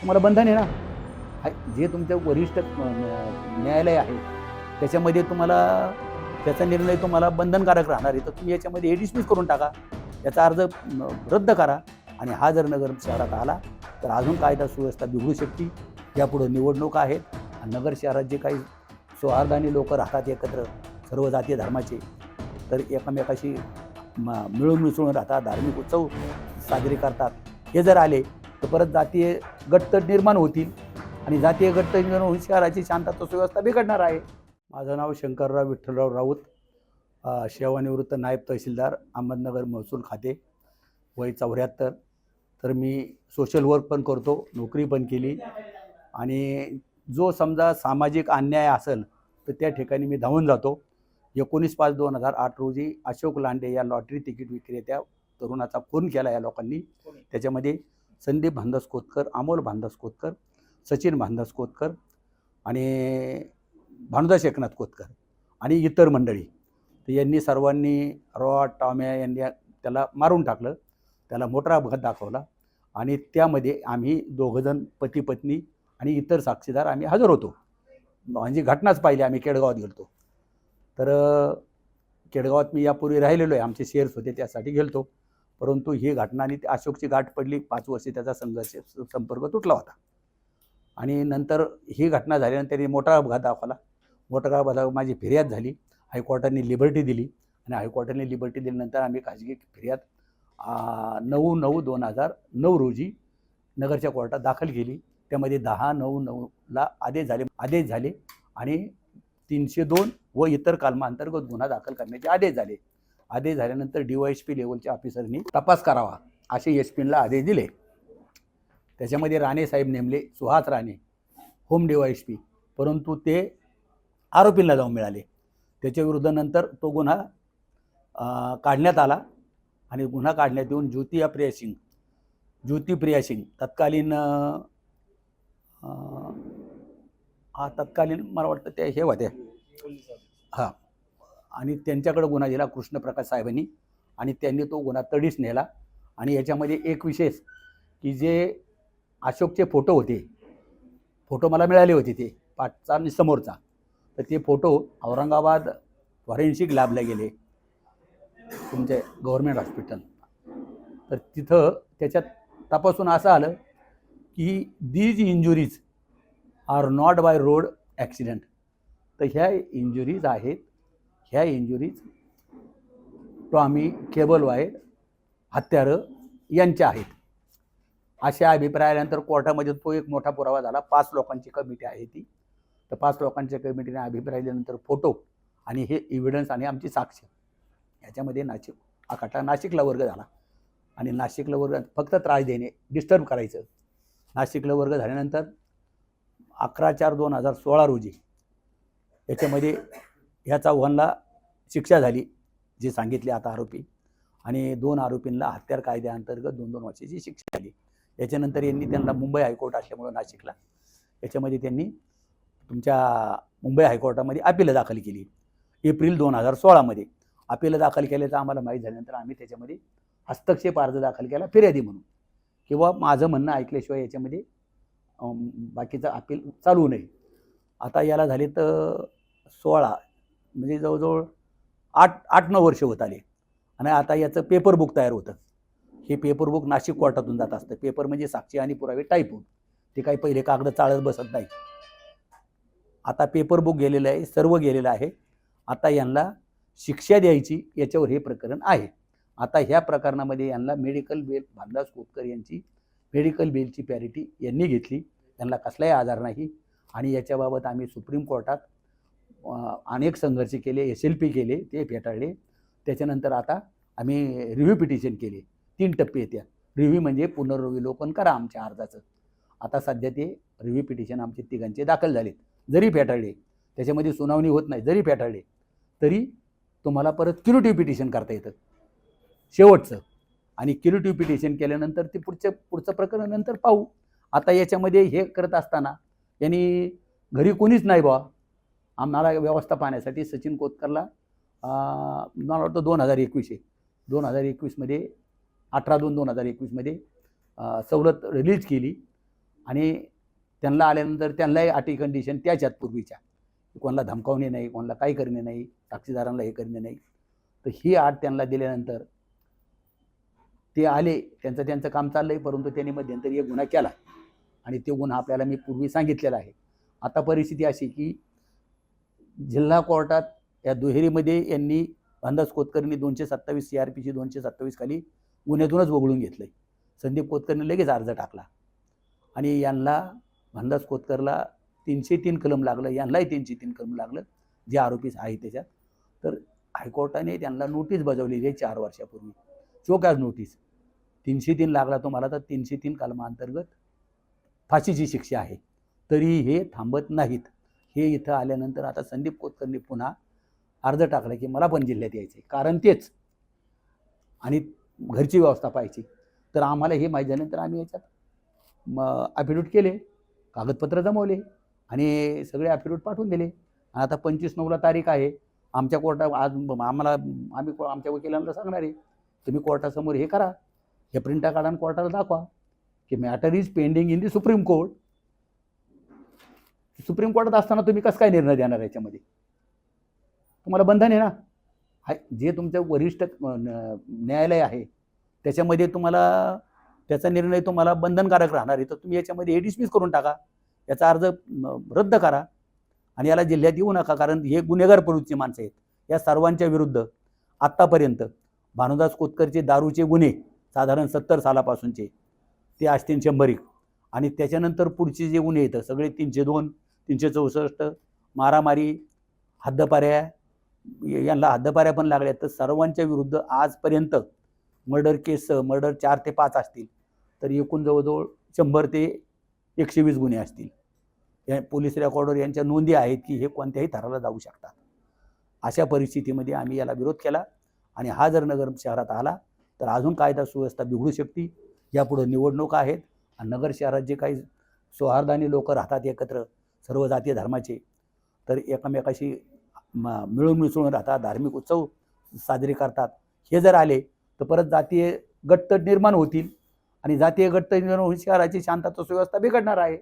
तुम्हाला बंधन आहे ना? हाय- जे तुमचं वरिष्ठ न्यायालय आहे त्याच्यामध्ये तुम्हाला त्याचा निर्णय तुम्हाला बंधनकारक राहणार आहे. तर तुम्ही याच्यामध्ये हे डिसमिस करून टाका. याचा अर्ज रद्द करा आणि हा जर नगर शहरात आला तर अजून कायदा सुव्यवस्था बिघडू शकते. यापुढे निवडणुका आहेत नगर शहरात जे काही सौहार्दाने लोक राहतात एकत्र सर्व जातीय धर्माचे तर एकमेकाशी म- मिळून मिसळून राहतात धार्मिक उत्सव साजरे करतात. हे जर आले तर परत जातीय गट निर्माण होतील आणि जातीय गट निर्माण होऊन शहराची शांतता सुव्यवस्था बिघडणार आहे. माझं नाव शंकरराव विठ्ठलराव राऊत सेवानिवृत्त नायब तहसीलदार अहमदनगर महसूल खाते वय चौऱ्याहत्तर. तर मी सोशल वर्क पण करतो नोकरी पण केली आणि जो समजा सामाजिक अन्याय असेल तर त्या ठिकाणी मी धावून जातो. एकोणीस पाच दोन हजार आठ रोजी अशोक लांडे या लॉटरी तिकीट विक्रेत्या तरुणाचा खून केला या लोकांनी. त्याच्यामध्ये संदीप भांदास कोतकर अमोल भांदास कोतकर सचिन भांदास कोतकर आणि भानुदास एकनाथ कोतकर आणि इतर मंडळी. तर यांनी सर्वांनी रॉड टॉम्या यांनी त्याला मारून टाकलं. त्याला मोठा अपघात दाखवला आणि त्यामध्ये आम्ही दोघंजण पती पत्नी आणि इतर साक्षीदार आम्ही हजर होतो. म्हणजे घटनाच पाहिली आम्ही केडगावात गेलतो. तर केडगावात मी यापूर्वी राहिलेलो आहे. आमचे शेअर्स होते त्यासाठी गेलतो. परंतु ही घटना आणि अशोकची गाठ पडली पाच वर्षे त्याचा संघर्ष संपर्क तुटला होता. आणि नंतर ही घटना झाल्यानंतर त्यांनी मोठा अपघात दाखवला. मोठा अपघात माझी फिर्याद झाली. हायकोर्टाने लिबर्टी दिली आणि हायकोर्टाने लिबर्टी दिल्यानंतर आम्ही खाजगी फिर्याद नऊ नऊ दोन हजार नऊ रोजी नगरच्या कोर्टात दाखल केली. त्यामध्ये दहा नऊ नऊला आदेश झाले आदेश झाले आणि तीनशे दोन व इतर कलमांतर्गत गुन्हा दाखल करण्याचे आदेश झाले. आदेश झाल्यानंतर डी वाय एस पी लेवलच्या ऑफिसरनी तपास करावा असे एस पीला आदेश दिले. त्याच्यामध्ये राणे साहेब नेमले Suhas Rane home D Y S P परंतु ते आरोपींना जाऊन मिळाले. त्याच्याविरुद्ध नंतर तो गुन्हा काढण्यात आला आणि गुन्हा काढण्यात येऊन ज्योतिप्रिया सिंग ज्योतिप्रिया सिंग तत्कालीन हा तत्कालीन मला वाटतं ते हे होते हां. आणि त्यांच्याकडे गुन्हा दिला कृष्णप्रकाश साहेबांनी. आणि त्यांनी तो गुन्हा तडीस नेला. आणि याच्यामध्ये एक विशेष की जे अशोकचे फोटो होते फोटो मला मिळाले होते ते पाठचा आणि समोरचा. तर ते फोटो औरंगाबाद फॉरेन्सिक लॅबला गेले तुमचे गव्हर्मेंट हॉस्पिटल. तर तिथं त्याच्यात तपासून असं आलं की these injuries are not by road accident तर ह्या इंजुरीज आहेत ह्या इंजुरीज टॉमी केबल वायर हत्यारं यांच्या आहेत. अशा अभिप्रायानंतर कोर्टामध्ये तो एक मोठा पुरावा झाला. पाच लोकांची कमिटी आहे ती. तर पाच लोकांच्या कमिटीने अभिप्राय दिल्यानंतर फोटो आणि हे इव्हिडन्स आणि आमची साक्ष याच्यामध्ये नाशिक आखाटा नाशिकला वर्ग झाला. आणि नाशिकला वर्ग फक्त त्रास देणे डिस्टर्ब करायचं. नाशिकला वर्ग झाल्यानंतर अकरा चार दोन हजार सोळा रोजी याच्यामध्ये ह्या चौघांना शिक्षा झाली जी सांगितली आता आरोपी. आणि दोन आरोपींना हत्यार कायद्याअंतर्गत दोन दोन वर्षाची शिक्षा झाली. याच्यानंतर यांनी त्यांना मुंबई हायकोर्ट असल्यामुळं नाशिकला याच्यामध्ये त्यांनी तुमच्या मुंबई हायकोर्टामध्ये अपील दाखल केली. एप्रिल दोन हजार सोळामध्ये अपील दाखल केल्याचं आम्हाला माहीत झाल्यानंतर आम्ही त्याच्यामध्ये हस्तक्षेप अर्ज दाखल केला फिर्यादी म्हणून. किंवा माझं म्हणणं ऐकल्याशिवाय याच्यामध्ये बाकीचं अपील चालू नये आता याला झाले तर सोळा. म्हणजे जवळजवळ आठ आठ नऊ वर्ष होत आले. आणि आता याचं पेपर बुक तयार होतं. हे पेपर बुक नाशिक कोर्टातून जात असतं. पेपर म्हणजे साक्षी आणि पुरावे टाईप होऊन ते काही पहिले कागद चाळत बसत नाही आता पेपर बुक गेलेलं आहे सर्व गेलेलं आहे. आता यांना शिक्षा द्यायची याच्यावर हे प्रकरण आहे. आता ह्या प्रकरणामध्ये यांना मेडिकल बेल भानदास कोपकर यांची मेडिकल बेलची पॅरिटी यांनी घेतली. त्यांना कसलाही आधार नाही. आणि याच्याबाबत आम्ही सुप्रीम कोर्टात अनेक संघर्ष केले एस एल पी केले ते फेटाळले. त्याच्यानंतर आता आम्ही रिव्ह्यू पिटिशन केले. तीन टप्पे येत्या. रिव्ह्यू म्हणजे पुनर्विलोकन करा आमच्या अर्जाचं. आता सध्या ते रिव्ह्यू पिटिशन आमचे तिघांचे दाखल झालेत. जरी फेटाळले त्याच्यामध्ये सुनावणी होत नाही जरी फेटाळले तरी तुम्हाला परत क्युरेटिव्ह पिटिशन करता येतं. शेवटचं. आणि क्युरेटिव्ह पिटिशन केल्यानंतर ते पुढच्या पुढचं प्रकरण नंतर पाहू. आता याच्यामध्ये हे करत असताना यांनी घरी कोणीच नाही बा आम्हाला व्यवस्था पाहण्यासाठी सचिन कोतकरला मला वाटतं दोन हजार एकवीस आहे. दोन हजार एकवीसमध्ये अठरा दोन दोन हजार एकवीसमध्ये सवलत रिलीज केली आणि त्यांना आल्यानंतर त्यांनाही अटी कंडिशन त्याच्यात पूर्वीच्या. कोणाला धमकावणे नाही कोणाला काही करणे नाही साक्षीदारांना हे करणे नाही. तर ही आट त्यांना दिल्यानंतर ते आले त्यांचं त्यांचं काम चाललं आहे परंतु त्यांनी मध्यंतरी एक गुन्हा केला. आणि तो गुन्हा आपल्याला मी पूर्वी सांगितलेला आहे. आता परिस्थिती अशी की जिल्हा कोर्टात या दुहेरीमध्ये यांनी अंदाज कोतकरनी दोनशे सत्तावीस सी आर पीची दोनशे सत्तावीस खाली गुन्ह्यातूनच वगळून घेतलं आहे संदीप कोतकरने लगेच अर्ज टाकला. आणि यांना भानदास कोतकरला तीनशे तीन कलम लागलं यांनाही तीनशे तीन कलम लागलं जे आरोपी आहेत त्याच्यात. तर हायकोर्टाने त्यांना नोटीस बजावलेली आहे चार वर्षापूर्वी. चोकाज नोटीस. तीनशे तीन लागला तुम्हाला तर तीनशे तीन कलमाअंतर्गत फाशीची शिक्षा आहे. तरी हे थांबत नाहीत. हे इथं आल्यानंतर आता संदीप कोतकरनी पुन्हा अर्ज टाकला की मला पण जिल्ह्यात यायचे कारण तेच. आणि घरची व्यवस्था पाहिजे तर आम्हाला हे माहीत झाल्यानंतर आम्ही याच्यात मग ॲफिडेविट केले कागदपत्र जमवले आणि सगळे ॲफिडेविट पाठवून दिले. आणि आता पंचवीस नऊला तारीख आहे. आमच्या कोर्टा आज आम्हाला आम्ही को- आमच्या वकिलांना सांगणार आहे तुम्ही कोर्टासमोर हे करा. हे प्रिंटा काढा आणि कोर्टाला दाखवा की matter is pending in the supreme court. Supreme कोर्टात असताना तुम्ही कसं काय निर्णय देणार याच्यामध्ये? तुम्हाला बंधन आहे ना? हाय जे तुमचं वरिष्ठ न- न्यायालय आहे त्याच्यामध्ये तुम्हाला त्याचा निर्णय तुम्हाला बंधनकारक राहणार आहे. तर तुम्ही याच्यामध्ये हे डिसमिस करून टाका. याचा अर्ज रद्द करा. आणि याला जिल्ह्यात येऊ नका कारण हे गुन्हेगार प्रवृत्तीची माणसं आहेत. या सर्वांच्या विरुद्ध आत्तापर्यंत भानुदास कोतकरचे दारूचे गुन्हे साधारण सत्तर सालापासूनचे ते असतील शंभरिक. आणि त्याच्यानंतर पुढचे जे गुन्हे येतं सगळे तीनशे दोन तीनशे चौसष्ट मारामारी हद्दपाऱ्या यांना हद्दपाऱ्या पण लागल्या तर सर्वांच्या विरुद्ध आजपर्यंत मर्डर केस मर्डर चार ते पाच असतील. तर एकूण जवळजवळ शंभर ते एकशे वीस गुन्हे असतील. या पोलीस रेकॉर्डवर यांच्या नोंदी आहेत की हे कोणत्याही थराला जाऊ शकतात. अशा परिस्थितीमध्ये आम्ही याला विरोध केला. आणि हा जर नगर शहरात आला तर अजून कायदा सुव्यवस्था बिघडू शकते. यापुढं निवडणुका आहेत. आणि नगर शहरात जे काही सौहार्दाने लोक राहतात एकत्र सर्व जातीय धर्माचे. तर एकमेकाशी म- मिळून मिसळून राहतात धार्मिक उत्सव साजरे करतात. हे जर आले तर परत जातीय गटतट निर्माण होतील. आणि जातीय गटतट निर्माण होऊन शहराची शांतता सुव्यवस्था बिघडणार आहे.